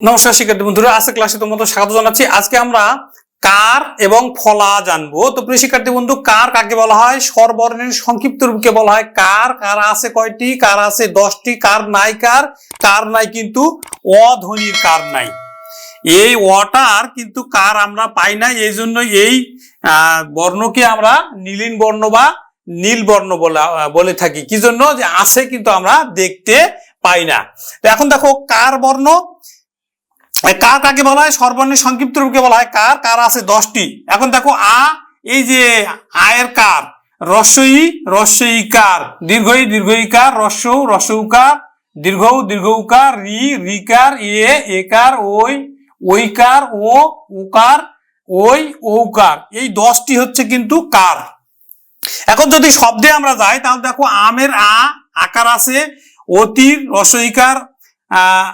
নমস্কার শিক্ষার্থী বন্ধুরা, আজকে ক্লাসে তোমাদের স্বাগত জানাচ্ছি। আজকে আমরা কার এবং ফলা জানব। তো প্রিয় শিক্ষার্থী বন্ধু, কার কাকে বলা হয়? স্বরবর্ণের সংক্ষিপ্ত রূপকে বলা হয় কার। কার আছে কয়টি? কার আছে দশটি? কার নাই কার? কার নাই কিন্তু অধ্বনির কার নাই। এই অটার কিন্তু কার আমরা পাই না এই জন্য এই বর্ণকে আমরা নীলিন বর্ণ বা নীল বর্ণ বলে থাকি। কি জন্য? যে আছে কিন্তু আমরা দেখতে পাই না। এখন দেখো, কার বর্ণ? কার কাকে বলা হয়? সর্বর্ণের সংক্ষিপ্ত রূপকে বলা হয় কার? কার আছে দশটি। এখন দেখো আ, এই যে আয়ের কার, রস্যই রস্যই কার, দীর্ঘই দীর্ঘই কার, রস্য রস্যকার দীর্ঘ দীর্ঘ দীর্ঘকার রি রিকার এ একার ওই ওইকার ও ওকার ওই ওকার এই দশটি হচ্ছে কিন্তু কার। এখন যদি শব্দে আমরা যাই, তাহলে দেখো আমের আ, আকার আছে, অতির আহ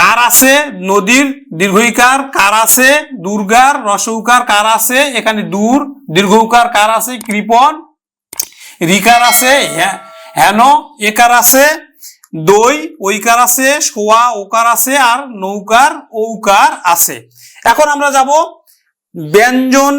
কার আছে? নদীর দীর্ঘইকার কার আছে? দুর্গার রসৌকার কার আছে? এখানে দূর, দীর্ঘৌকার কার আছে? কৃপন রিকার আছে? হেন, একার আছে? দই ওইকার আছে? সোয়া, ওকার আছে? আর নৌকার, ঔকার আছে। এখন আমরা যাব ব্যঞ্জন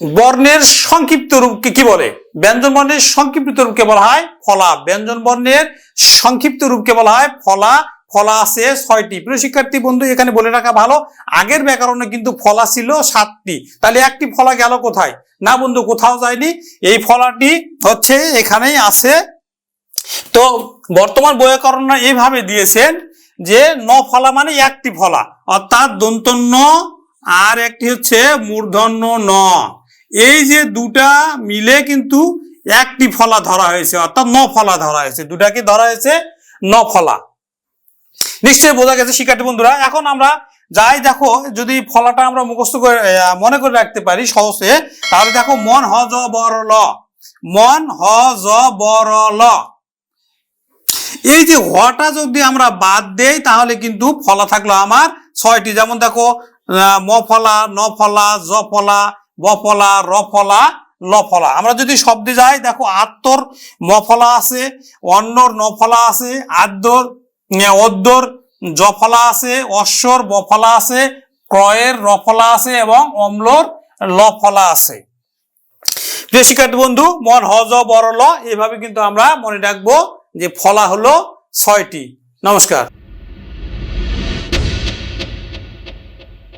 বর্ণের সংক্ষিপ্ত রূপকে কি বলে? ব্যঞ্জন বর্ণের সংক্ষিপ্ত রূপকে বলা হয় ফলা। ব্যঞ্জন বর্ণের সংক্ষিপ্ত রূপকে বলা হয় ফলা। ফলা আছে ছয়টি। প্রিয় শিক্ষার্থী, বন্ধু, এখানে বলে রাখা ভালো, আগের ব্যাকরণে কিন্তু ফলা ছিল সাতটি। তাহলে একটি ফলা গেল কোথায়? না বন্ধু, কোথাও যায়নি। এই ফলাটি হচ্ছে এখানেই আছে। তো বর্তমান বৈয়াকরণ এইভাবে দিয়েছেন যে ন ফলা মানে একটি ফলা, অর্থাৎ দন্তন্য আর একটি হচ্ছে মূর্ধন্য ন। এই যে দুটা মিলে কিন্তু একটি ফলা ধরা হয়েছে, অর্থাৎ ন ফলা ধরা হয়েছে। দুটাকে ধরা হয়েছে ন ফলা। নিশ্চয়ই বোঝা গেছে, শিক্ষার্থী বন্ধুরা। এখন আমরা যাই, দেখো, যদি ফলাটা আমরা মুখস্থ করে মনে করে রাখতে পারি সহজে, তাহলে দেখো, মন হ, জ বর ল। মন হ, জ বর ল। এই যে হটা যদি আমরা বাদ দেই, তাহলে কিন্তু ফলা থাকল আমার ছয়টি। যেমন দেখো ম ফলা, ন ফলা, জ ফলা, ব ফলা, র ফলা, ল ফলা। আমরা যদি শব্দে যাই, দেখো, আত্মর ম ফলা আছে, অন্যর ন ফলা আছে, আদ্যর অদ্যর জফলা আছে, অশ্বর, বফলা আছে, ক্রয়ের রফলা আছে এবং অম্লর লফলা ফলা আছে। প্রিয় শিক্ষার্থী বন্ধু, মন হজ বরল, এভাবে কিন্তু আমরা মনে রাখব যে ফলা হলো ছয়টি। নমস্কার।